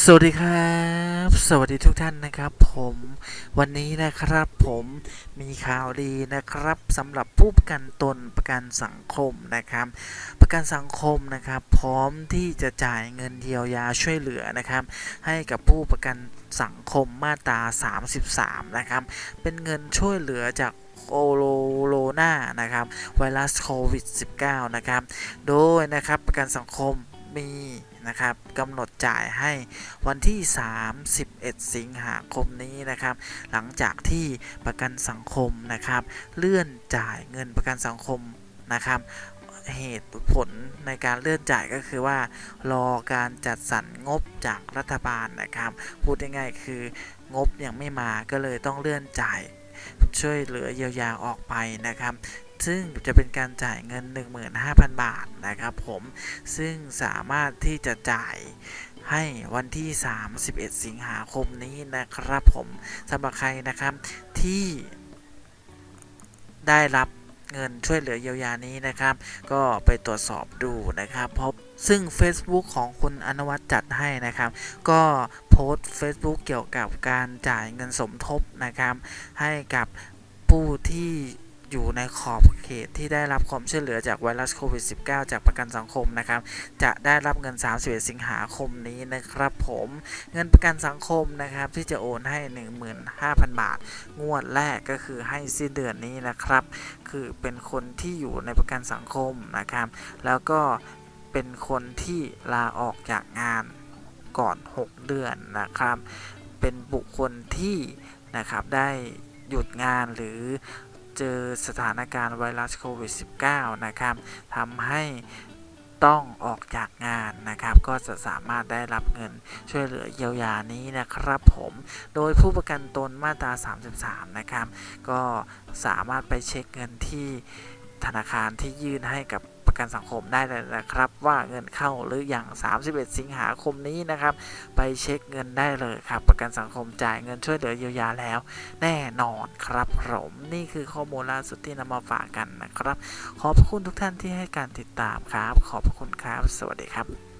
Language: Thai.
สวัสดีครับ สวัสดีทุกท่านนะครับผมวันนี้นะครับผมมีข่าวดีนะครับสำหรับผู้ประกันตนประกันสังคมนะครับ ประกันสังคมนะครับ พร้อมที่จะจ่ายเงินเยียวยาช่วยเหลือนะครับ ให้กับผู้ประกันสังคมมาตรา 33 นะครับ เป็นเงินช่วยเหลือจากโคโรนานะครับไวรัสโควิด -19 นะครับ โดยนะครับประกันสังคมมี นะครับกำหนดจ่ายให้วันที่ 31 สิงหาคมนี้นะครับ หลังจากที่ประกันสังคมนะครับ เลื่อนจ่ายเงินประกันสังคมนะครับเหตุผลในการเลื่อนจ่ายก็คือว่า รอการจัดสรรงบจากรัฐบาลนะครับ พูดง่ายๆคืองบยังไม่มาก็เลยต้องเลื่อนจ่าย ช่วยเหลือเยียวยาออกไปนะครับซึ่งจะเป็นการจ่ายเงิน 15,000 บาทนะครับผมซึ่งสามารถที่จะจ่ายให้วันที่ 31 สิงหาคมนี้นะครับผมสำหรับใครนะครับที่ได้รับ เงินช่วยเหลือเยียวยานี้นะครับ ก็ไปตรวจสอบดูนะครับ พบซึ่ง Facebook ของคุณอนวัตจัดให้นะครับ ก็โพสต์ Facebook เกี่ยวกับการจ่ายเงินสมทบนะครับ ให้กับผู้ที่ อยู่ในขอบเขตที่ได้รับความช่วยเหลือจากไวรัสโควิด -19 จากประกันสังคมนะครับ จะได้รับเงิน 31 สิงหาคมนี้นะครับผมเงินประกันสังคมนะครับที่จะโอนให้ 15,000 บาท งวดแรกก็คือให้สิ้นเดือนนี้นะครับ คือเป็นคนที่อยู่ในประกันสังคมนะครับ แล้วก็เป็นคนที่ลาออกจากงานก่อน 6 เดือนนะครับ เป็นบุคคลที่นะครับได้หยุดงานหรือ เจอสถานการณ์ไวรัสโควิด -19 นะครับทำให้ต้องออกจากงานนะครับ ก็จะสามารถได้รับเงินช่วยเหลือเยียวยานี้นะครับผม โดยผู้ประกันตนมาตรา 33 นะครับ ก็สามารถไปเช็คเงินที่ธนาคารที่ยื่นให้กับ ประกันสังคมได้เลยนะครับ ว่าเงินเข้าหรือยัง31 สิงหาคมนี้นะครับ ไปเช็คเงินได้เลยครับ ประกันสังคมจ่ายเงินช่วยเหลือเยียวยาแล้ว แน่นอนครับผมนี่คือข้อมูลล่าสุดที่นำมาฝากกันนะครับ ขอบคุณทุกท่านที่ให้การติดตามครับ ขอบคุณครับ สวัสดีครับ